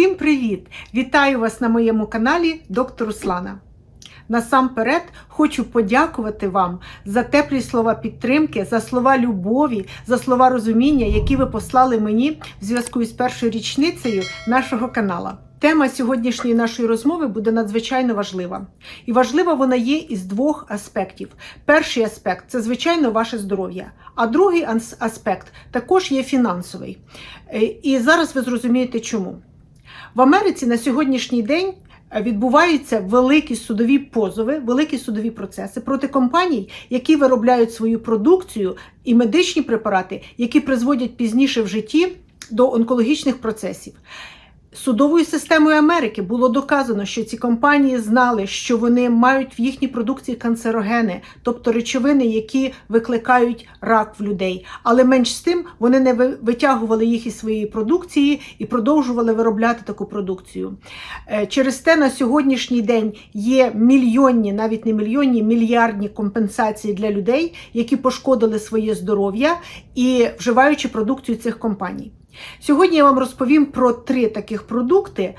Усім привіт! Вітаю вас на моєму каналі Доктор Руслана. Насамперед хочу подякувати вам за теплі слова підтримки, за слова любові, за слова розуміння, які ви послали мені в зв'язку із першою річницею нашого канала. Тема сьогоднішньої нашої розмови буде надзвичайно важлива. І важлива вона є із двох аспектів. Перший аспект це, звичайно, ваше здоров'я, а другий аспект також є фінансовий. Е, І зараз ви зрозумієте чому. В Америці на сьогоднішній день е, відбуваються великі судові позови, великі судові процеси проти компаній, які виробляють свою продукцію і медичні препарати, які призводять пізніше в житті до онкологічних процесів. Судовою системою Америки було доказано, що ці компанії знали, що вони мають в їхній продукції канцерогени, тобто речовини, які викликають рак в людей. Але менш з тим вони не витягували їх із своєї продукції і продовжували виробляти таку продукцію. Е, Через те на сьогоднішній день є мільйонні, навіть не мільйонні, мільярдні компенсації для людей, які пошкодили своє здоров'я і вживаючи продукцію цих компаній. Сьогодні я вам розповім про три таких продукти.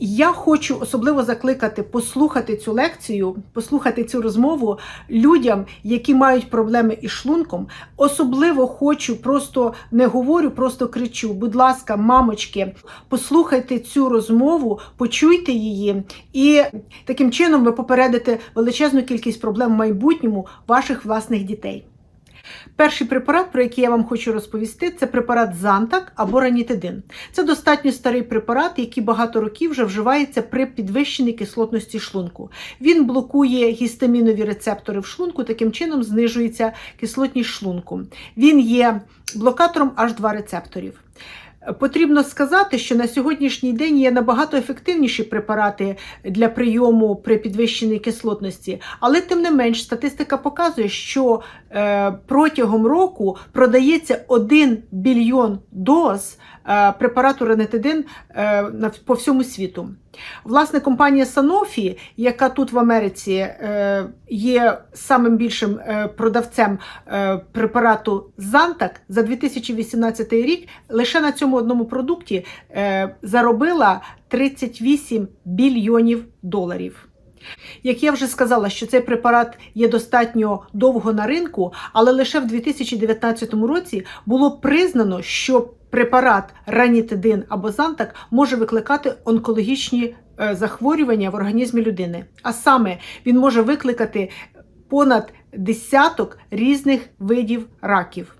Я хочу особливо закликати послухати цю лекцію, послухати цю розмову людям, які мають проблеми із шлунком. Особливо хочу, просто не говорю, просто кричу. Будь ласка, мамочки, послухайте цю розмову, почуйте її, і таким чином ви попередите величезну кількість проблем в майбутньому ваших власних дітей. Перший препарат, про який я вам хочу розповісти, це препарат Зантак або ранітидин. Це достатньо старий препарат, який багато років вже вживається при підвищеній кислотності шлунку. Він блокує гістамінові рецептори в шлунку, таким чином знижується кислотність шлунку. Він є блокатором аж 2 рецепторів. Потрібно сказати, що на сьогоднішній день є набагато ефективніші препарати для прийому при підвищеній кислотності, але тим не менш статистика показує, що е, протягом року продається 1 більйон доз препарату ренетидин е, по всьому світу. Власне, компанія Sanofi, яка тут в Америці е, є самим більшим е, продавцем е, препарату Зантак за 2018 рік, лише на цьому одному продукті е, заробила 38 більйонів доларів. Як я вже сказала, що цей препарат є достатньо довго на ринку, але лише в 2019 році було признано, що препарат ранітидин або Зантак може викликати онкологічні е, захворювання в організмі людини. А саме він може викликати понад десяток різних видів раків.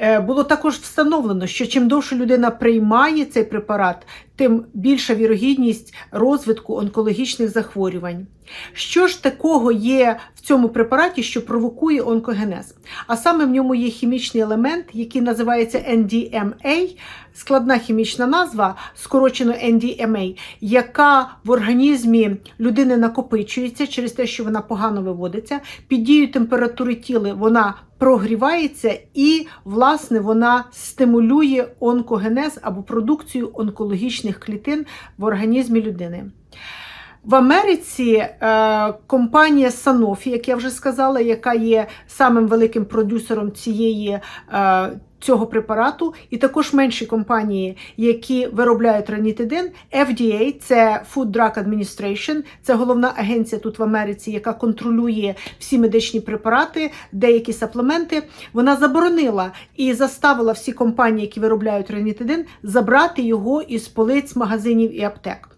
Е, Було також встановлено, що чим довше людина приймає цей препарат, тим більша вірогідність розвитку онкологічних захворювань. Що ж такого є в цьому препараті, що провокує онкогенез? А саме в ньому є хімічний елемент, який називається NDMA, складна хімічна назва, скорочено NDMA, яка в організмі людини накопичується через те, що вона погано виводиться. Під дією температури тіла вона прогрівається і, власне, вона стимулює онкогенез або продукцію онкологічних клітин в організмі людини. В Америці е, компанія Sanofi, як я вже сказала, яка є самим великим продюсером цієї, е, цього препарату, і також менші компанії, які виробляють ранітидин, FDA, це Food Drug Administration, це головна агенція тут в Америці, яка контролює всі медичні препарати, деякі саплементи. Вона заборонила і заставила всі компанії, які виробляють ранітидин, забрати його із полиць магазинів і аптек.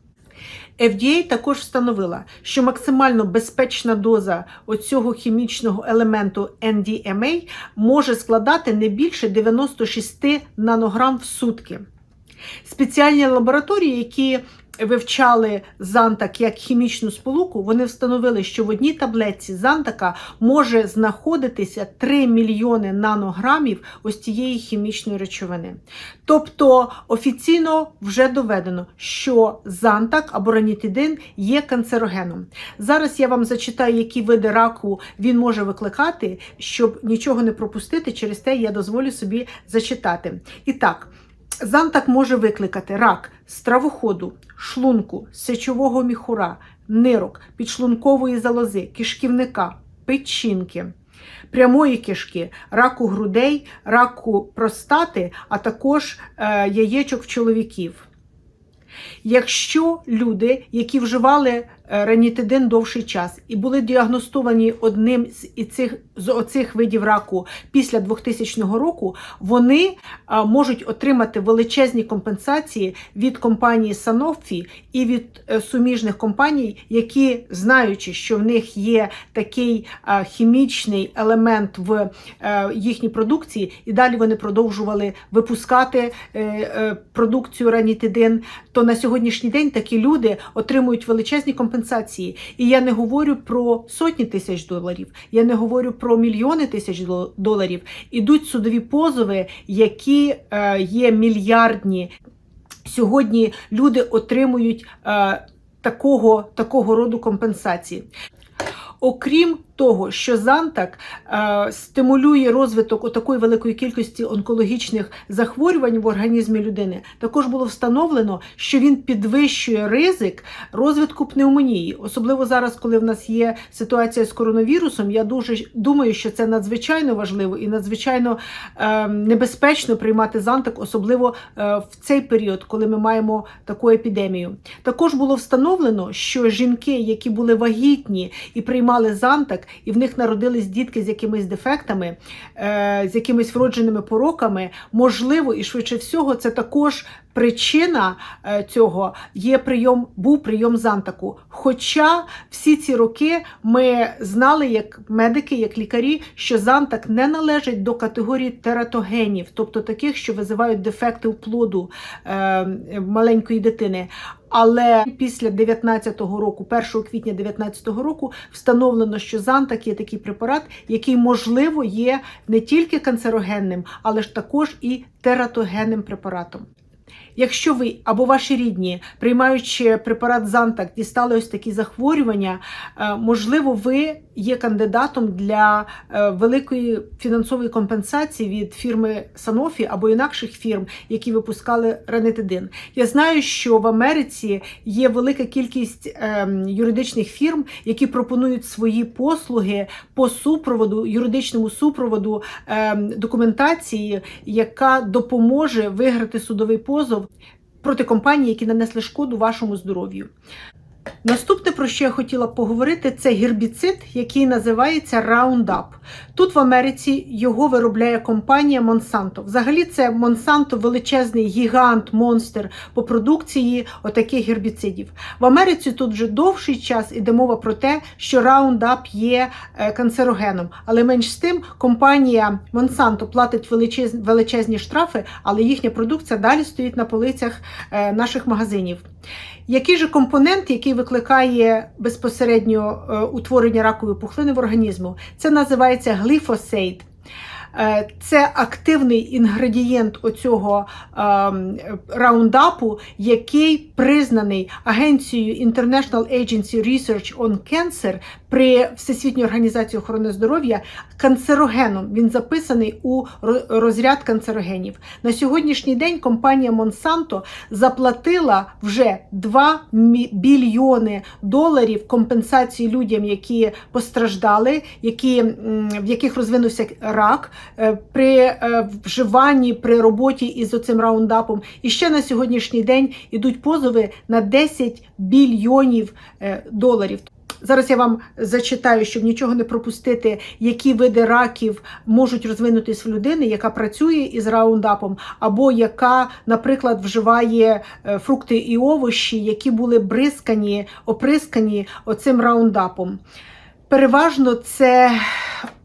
FDA також встановила, що максимально безпечна доза оцього хімічного елементу NDMA може складати не більше 96 нанограм в сутки. Спеціальні лабораторії, які вивчали зантак як хімічну сполуку, вони встановили, що в одній таблетці зантака може знаходитися 3 мільйони нанограмів ось цієї хімічної речовини. Тобто офіційно вже доведено, що зантак або ранітидин є канцерогеном. Зараз я вам зачитаю, які види раку він може викликати, щоб нічого не пропустити. Через те я дозволю собі зачитати. І так. Зантак може викликати рак стравоходу, шлунку, сечового міхура, нирок, підшлункової залози, кишківника, печінки, прямої кишки, раку грудей, раку простати, а також е, яєчок в чоловіків. Якщо люди, які вживали ранітидин довший час і були діагностовані одним з цих з оцих видів раку після 2000 року, вони можуть отримати величезні компенсації від компанії Sanofi і від е, суміжних компаній, які знаючи, що в них є такий хімічний елемент в е, їхній продукції, і далі вони продовжували випускати е, е, продукцію ранітидин, то на сьогоднішній день такі люди отримують величезні компенсації. І я не говорю про сотні тисяч доларів, я не говорю про мільйони тисяч доларів. Ідуть судові позови, які е, є мільярдні. Сьогодні люди отримують е, такого, такого роду компенсації. Окрім того, що Зантак е, стимулює розвиток такої великої кількості онкологічних захворювань в організмі людини, також було встановлено, що він підвищує ризик розвитку пневмонії. Особливо зараз, коли в нас є ситуація з коронавірусом, я дуже думаю, що це надзвичайно важливо і надзвичайно е, небезпечно приймати Зантак, особливо е, в цей період, коли ми маємо таку епідемію. Також було встановлено, що жінки, які були вагітні і приймали Зантак, і в них народились дітки з якимись дефектами, е, з якимись вродженими пороками, можливо, і швидше всього, це також причина е, цього є прийом, був прийом Зантаку. Хоча всі ці роки ми знали, як медики, як лікарі, що Зантак не належить до категорії тератогенів, тобто таких, що визивають дефекти в плоду е, маленької дитини. Але після 19-го року, 1 квітня 19-го року, встановлено, що Зантак є такий препарат, який можливо є не тільки канцерогенним, але ж також і тератогенним препаратом. Якщо ви або ваші рідні, приймаючи препарат Зантак, дістали ось такі захворювання, е, можливо, ви є кандидатом для е, великої фінансової компенсації від фірми Sanofi або інакших фірм, які випускали ранетидин. Я знаю, що в Америці є велика кількість ем, юридичних фірм, які пропонують свої послуги по супроводу, юридичному супроводу документації, яка допоможе виграти судовий позов проти компаній, які нанесли шкоду вашому здоров'ю. Наступне, про що я хотіла поговорити, це гербіцид, який називається Roundup. Тут в Америці його виробляє компанія Monsanto. Взагалі, це Monsanto величезний гігант, монстр по продукції отаких гербіцидів. В Америці тут вже довший час іде мова про те, що Roundup є е, канцерогеном. Але менш з тим, компанія Monsanto платить величез- величезні штрафи, але їхня продукція далі стоїть на полицях е, наших магазинів. Який же компонент, який викликає безпосередньо е, утворення ракової пухлини в організму? Це називається гліфосейд. Е, Це активний інгредієнт оцього ем, раундапу, який признаний агенцією International Agency Research on Cancer при Всесвітній організації охорони здоров'я канцерогеном. Він записаний у ро- розряд канцерогенів. На сьогоднішній день компанія Monsanto заплатила вже 2 мі- білйони доларів компенсації людям, які постраждали, які, в яких розвинувся рак е, при е, вживанні, при роботі із оцим раундапом. І ще на сьогоднішній день ідуть позови на 10 більйонів е, доларів. Зараз я вам зачитаю, щоб нічого не пропустити, які види раків можуть розвинутись в людини, яка працює із раундапом, або яка, наприклад, вживає е, фрукти і овочі, які були бризкані, оприскані оцим раундапом. Переважно це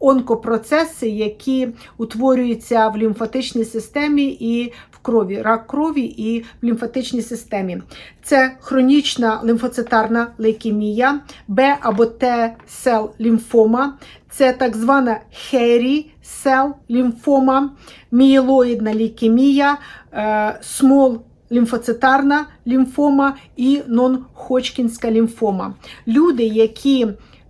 онкопроцеси, які утворюються в лімфатичній системі і в крові, рак крові і в лімфатичній системі. Це хронічна лимфоцитарна лейкемія, Б або Т сел лімфома, це так звана хері сел лімфома, мієлоїдна лейкемія, е, смол лімфоцитарна лімфома і нон-Ходжкінська лімфома. Люди, які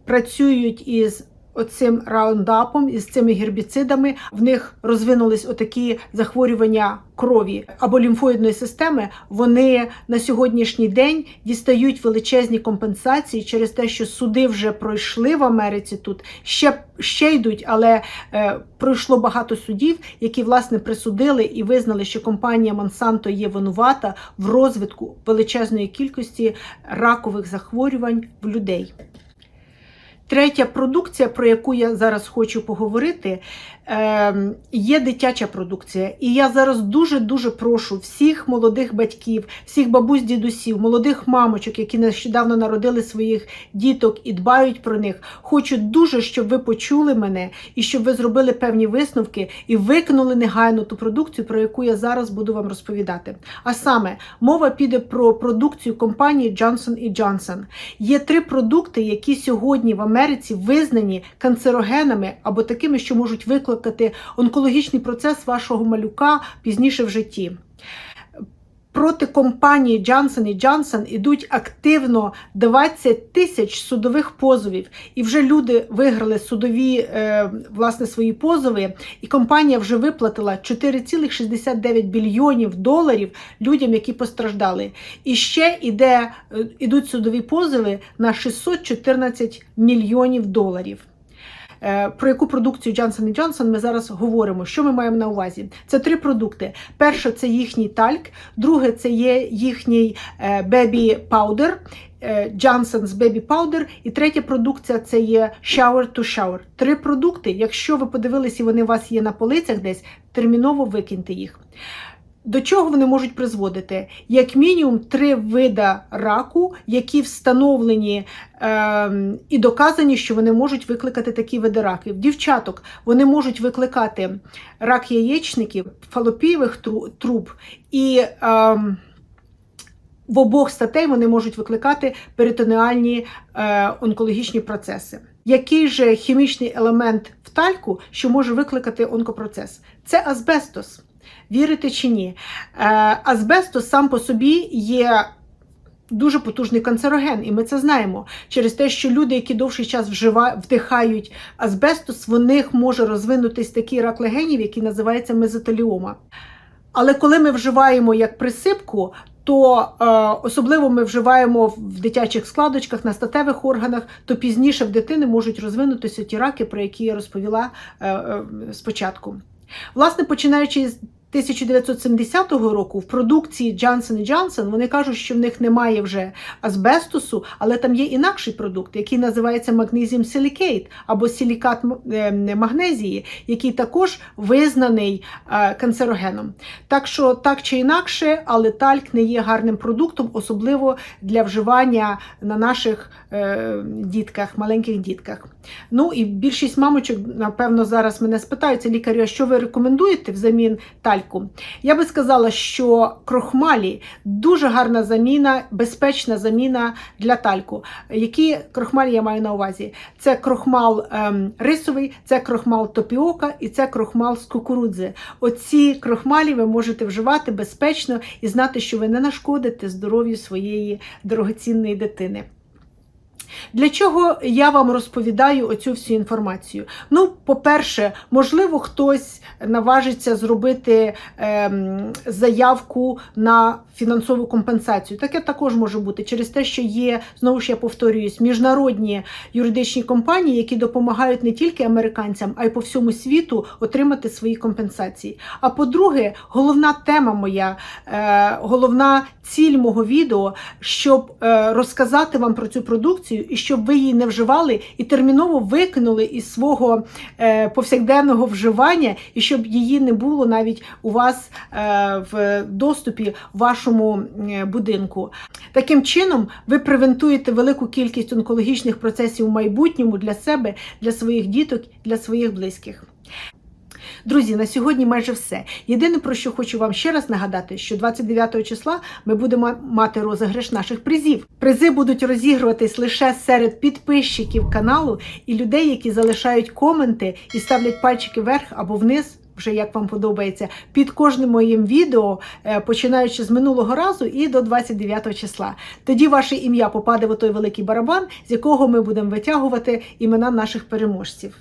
працюють із оцим раундапом і з цими гербіцидами в них розвинулись отакі захворювання крові або лімфоїдної системи. Вони на сьогоднішній день дістають величезні компенсації через те, що суди вже пройшли в Америці тут ще ще йдуть, але е, пройшло багато судів, які власне присудили і визнали, що компанія Monsanto є винувата в розвитку величезної кількості ракових захворювань в людей. Третя продукція, про яку я зараз хочу поговорити, є дитяча продукція. І я зараз дуже-дуже прошу всіх молодих батьків, всіх бабусь, дідусів, молодих мамочок, які нещодавно народили своїх діток і дбають про них. Хочу дуже, щоб ви почули мене і щоб ви зробили певні висновки і викинули негайно ту продукцію, про яку я зараз буду вам розповідати. А саме мова піде про продукцію компанії Johnson Johnson. Є три продукти, які сьогодні в Америці визнані канцерогенами або такими, що можуть викликати онкологічний процес вашого малюка пізніше в житті. Проти компанії Johnson Johnson ідуть активно 20 тисяч судових позовів, і вже люди виграли судові е, власне свої позови. І компанія вже виплатила 4,69 білйонів доларів людям, які постраждали. І ще іде, е, ідуть судові позови на 614 мільйонів доларів. Е, про яку продукцію Johnson Johnson ми зараз говоримо. Що ми маємо на увазі? Це три продукти. Перше це їхній тальк, друге це є їхній Baby Powder, е, Johnson's Baby Powder, і третя продукція це є Shower to Shower. Три продукти. Якщо ви подивилися, і вони у вас є на полицях десь, терміново викиньте їх. До чого вони можуть призводити? Як мінімум три вида раку, які встановлені е, і доказані, що вони можуть викликати такі види раків. Дівчаток вони можуть викликати рак яєчників, фалопієвих труб і е, в обох статей вони можуть викликати перитонеальні е, онкологічні процеси. Який же хімічний елемент в тальку, що може викликати онкопроцес? Це азбестос. Вірите чи ні? Е, азбестос сам по собі є дуже потужний канцероген, і ми це знаємо. Через те, що люди, які довший час вживають, вдихають азбестос, в них може розвинутись такий рак легенів, який називається мезотеліома. Але коли ми вживаємо як присипку, то е, особливо ми вживаємо в дитячих складочках на статевих органах, то пізніше в дитини можуть розвинутися ті раки, про які я розповіла е, е, спочатку. Власне, починаючи з 1970 року в продукції Johnson Johnson вони кажуть, що в них немає вже азбестосу, але там є інакший продукт, який називається магнезіум силікейт або силікат е, магнезії, який також визнаний е, канцерогеном. Так що так чи інакше, але тальк не є гарним продуктом, особливо для вживання на наших е, дітках, маленьких дітках. Ну і більшість мамочок, напевно, зараз мене спитаються лікарю, а що ви рекомендуєте взамін тальку? Я би сказала, що крохмалі дуже гарна заміна, безпечна заміна для тальку. Які крохмалі я маю на увазі? Це крохмал ем, рисовий, це крохмал топіока і це крохмал з кукурудзи. Оці крохмалі ви можете вживати безпечно і знати, що ви не нашкодите здоров'ю своєї дорогоцінної дитини. Для чого я вам розповідаю оцю всю інформацію? Ну, по-перше, можливо, хтось наважиться зробити ем, заявку на фінансову компенсацію. Таке також може бути через те, що є, знову ж я повторююсь, міжнародні юридичні компанії, які допомагають не тільки американцям, а й по всьому світу отримати свої компенсації. А по-друге, головна тема моя, е, головна ціль мого відео, щоб е, розказати вам про цю продукцію і щоб ви її не вживали і терміново викинули із свого е, повсякденного вживання, і щоб її не було навіть у вас е, в доступі в вашому е, будинку. Таким чином, ви превентуєте велику кількість онкологічних процесів у майбутньому для себе, для своїх діток, для своїх близьких. Друзі, на сьогодні майже все. Єдине, про що хочу вам ще раз нагадати, що 29 числа ми будемо мати розіграш наших призів. Призи будуть розігруватись лише серед підписчиків каналу і людей, які залишають коменти і ставлять пальчики вверх або вниз вже як вам подобається, під кожним моїм відео, е, починаючи з минулого разу і до 29 числа. Тоді ваше ім'я попаде в той великий барабан, з якого ми будемо витягувати імена наших переможців.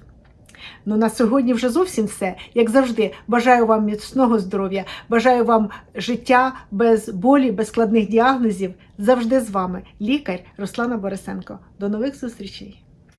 Ну, на сьогодні вже зовсім все. Як завжди, бажаю вам міцного здоров'я, бажаю вам життя без болі, без складних діагнозів. Завжди з вами лікар Руслана Борисенко. До нових зустрічей!